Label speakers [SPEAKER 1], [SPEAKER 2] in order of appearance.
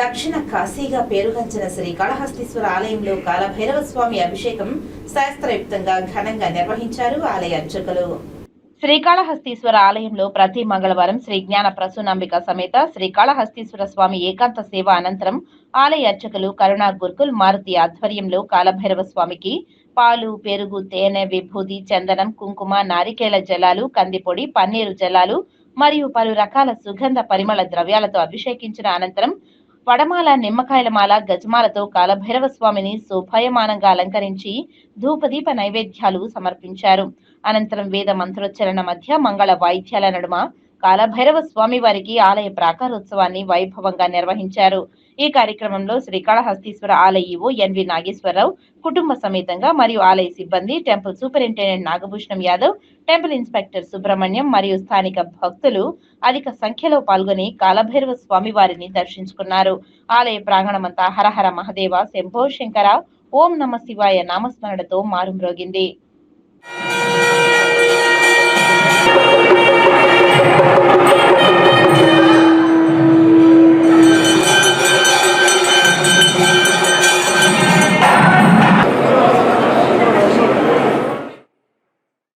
[SPEAKER 1] దక్షిణ కాశీగా పేరుగంచిన శ్రీకాళహస్తీశ్వర ఆలయంలో కాలభైరవ స్వామి అభిషేకం శాస్త్రయుక్తంగా ఘనంగా నిర్వహించారు ఆలయ అర్చకులు. శ్రీకాళహస్తీశ్వర ఆలయంలో ప్రతి మంగళవారం శ్రీ జ్ఞాన ప్రసూనాంబిక సమేత శ్రీకాళహస్తీశ్వర స్వామి ఏకాంత సేవ అనంతరం ఆలయ అర్చకులు కరుణా గుర్కుల్ మారుతి ఆధ్వర్యంలో కాలభైరవ స్వామికి పాలు పెరుగు తేనె విభూది చందనం కుంకుమ నారికేళ జలాలు కందిపొడి పన్నీరు జలాలు మరియు పలు రకాల సుగంధ పరిమళ ద్రవ్యాలతో అభిషేకించిన అనంతరం వడమాల నిమ్మకాయల మాల గజమాలతో కాలభైరవ స్వామిని శోభాయమానంగా అలంకరించి ధూపదీప నైవేద్యాలు సమర్పించారు. అనంతరం వేద మంత్రోచ్చరణ మధ్య మంగళ వాయిద్యాల నడుమ కాలభైరవ స్వామి వారికి ఆలయ ప్రాకారోత్సవాన్ని వైభవంగా నిర్వహించారు. ఈ కార్యక్రమంలో శ్రీకాళహస్తీశ్వర ఆలయ ఈవో ఎన్వి నాగేశ్వరరావు కుటుంబ సమేతంగా మరియు ఆలయ సిబ్బంది temple superintendent Nagabhushanam Yadav temple inspector Subrahmanyam మరియు స్థానిక భక్తులు అధిక సంఖ్యలో పాల్గొని కాలభైరవ స్వామి వారిని దర్శించుకున్నారు. ఆలయ ప్రాంగణమంతా హరహర మహదేవ శంభో శంకర ఓం నమ శివాయ నామస్మరణతో మారుమ్రోగింది.